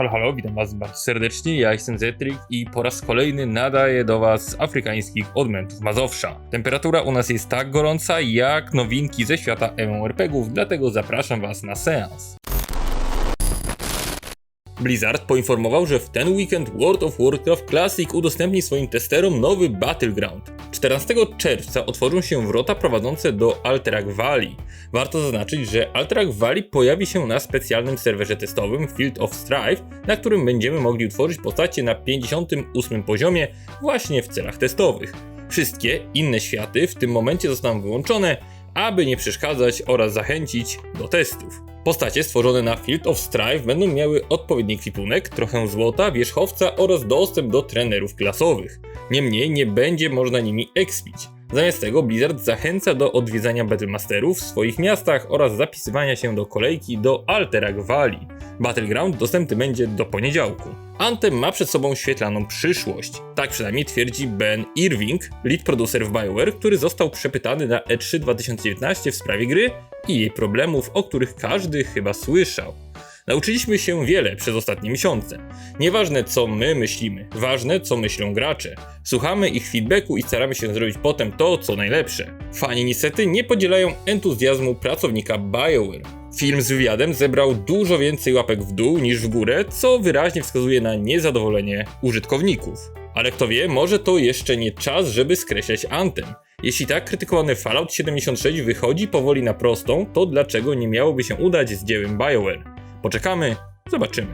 Halo, halo, witam was bardzo serdecznie, ja jestem Zetrik i po raz kolejny nadaję do was afrykańskich odmętów Mazowsza. Temperatura u nas jest tak gorąca jak nowinki ze świata MMORPGów, dlatego zapraszam was na seans. Blizzard poinformował, że w ten weekend World of Warcraft Classic udostępni swoim testerom nowy Battleground. 14 czerwca otworzą się wrota prowadzące do Alterac Valley. Warto zaznaczyć, że Alterac Valley pojawi się na specjalnym serwerze testowym Field of Strife, na którym będziemy mogli utworzyć postacie na 58 poziomie właśnie w celach testowych. Wszystkie inne światy w tym momencie zostaną wyłączone, aby nie przeszkadzać oraz zachęcić do testów. Postacie stworzone na Field of Strife będą miały odpowiedni kwipunek, trochę złota, wierzchowca oraz dostęp do trenerów klasowych. Niemniej nie będzie można nimi expić. Zamiast tego Blizzard zachęca do odwiedzania Battlemasterów w swoich miastach oraz zapisywania się do kolejki do Alterac Valley. Battleground dostępny będzie do poniedziałku. Anthem ma przed sobą świetlaną przyszłość. Tak przynajmniej twierdzi Ben Irving, lead producer w BioWare, który został przepytany na E E3 2019 w sprawie gry i jej problemów, o których każdy chyba słyszał. Nauczyliśmy się wiele przez ostatnie miesiące. Nieważne co my myślimy, ważne co myślą gracze. Słuchamy ich feedbacku i staramy się zrobić potem to, co najlepsze. Fani niestety nie podzielają entuzjazmu pracownika BioWare. Film z wywiadem zebrał dużo więcej łapek w dół niż w górę, co wyraźnie wskazuje na niezadowolenie użytkowników. Ale kto wie, może to jeszcze nie czas, żeby skreślać Anthem. Jeśli tak krytykowany Fallout 76 wychodzi powoli na prostą, to dlaczego nie miałoby się udać z dziełem BioWare? Poczekamy, zobaczymy.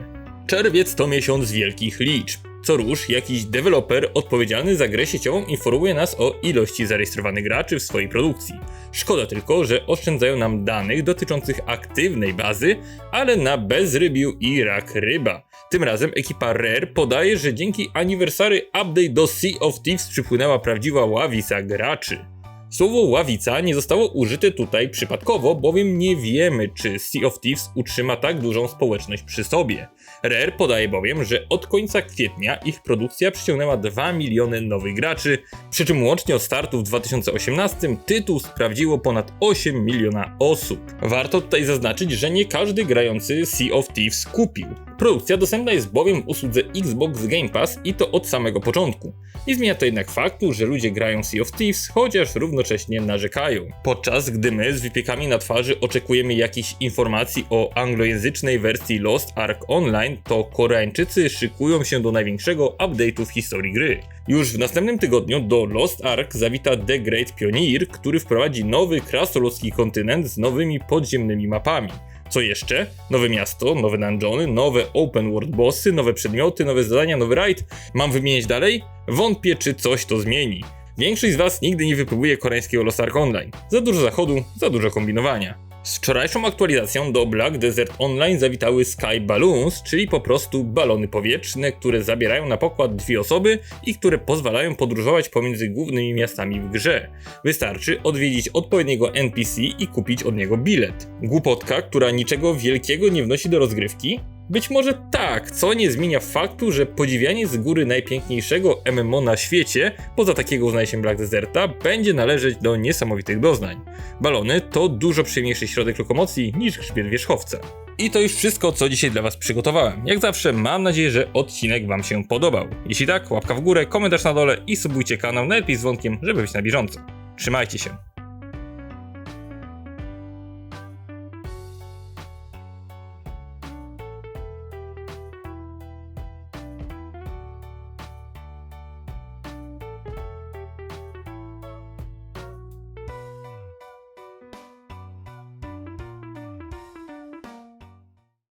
Czerwiec to miesiąc wielkich liczb. Co róż jakiś deweloper odpowiedzialny za grę sieciową informuje nas o ilości zarejestrowanych graczy w swojej produkcji. Szkoda tylko, że oszczędzają nam danych dotyczących aktywnej bazy, ale na bezrybiu i rak ryba. Tym razem ekipa Rare podaje, że dzięki anniversary update do Sea of Thieves przypłynęła prawdziwa ławisa graczy. Słowo ławica nie zostało użyte tutaj przypadkowo, bowiem nie wiemy, czy Sea of Thieves utrzyma tak dużą społeczność przy sobie. Rare podaje bowiem, że od końca kwietnia ich produkcja przyciągnęła 2 miliony nowych graczy, przy czym łącznie od startu w 2018 tytuł sprawdziło ponad 8 miliona osób. Warto tutaj zaznaczyć, że nie każdy grający Sea of Thieves kupił. Produkcja dostępna jest bowiem w usłudze Xbox Game Pass i to od samego początku. Nie zmienia to jednak faktu, że ludzie grają Sea of Thieves, chociaż równocześnie narzekają. Podczas gdy my z wypiekami na twarzy oczekujemy jakichś informacji o anglojęzycznej wersji Lost Ark Online, to Koreańczycy szykują się do największego update'u w historii gry. Już w następnym tygodniu do Lost Ark zawita The Great Pioneer, który wprowadzi nowy krasnoludzki kontynent z nowymi podziemnymi mapami. Co jeszcze? Nowe miasto, nowe dungeony, nowe open world bossy, nowe przedmioty, nowe zadania, nowy raid. Mam wymienić dalej? Wątpię, czy coś to zmieni. Większość z Was nigdy nie wypróbuje koreańskiego Lost Ark Online. Za dużo zachodu, za dużo kombinowania. Z wczorajszą aktualizacją do Black Desert Online zawitały Sky Balloons, czyli po prostu balony powietrzne, które zabierają na pokład dwie osoby i które pozwalają podróżować pomiędzy głównymi miastami w grze. Wystarczy odwiedzić odpowiedniego NPC i kupić od niego bilet. Głupotka, która niczego wielkiego nie wnosi do rozgrywki? Być może tak, co nie zmienia faktu, że podziwianie z góry najpiękniejszego MMO na świecie, poza takiego uznaje Black Deserta, będzie należeć do niesamowitych doznań. Balony to dużo przyjemniejszy środek lokomocji niż grzbiet wierzchowca. I to już wszystko, co dzisiaj dla Was przygotowałem. Jak zawsze, mam nadzieję, że odcinek Wam się podobał. Jeśli tak, łapka w górę, komentarz na dole i subujcie kanał, najlepiej z dzwonkiem, żeby być na bieżąco. Trzymajcie się.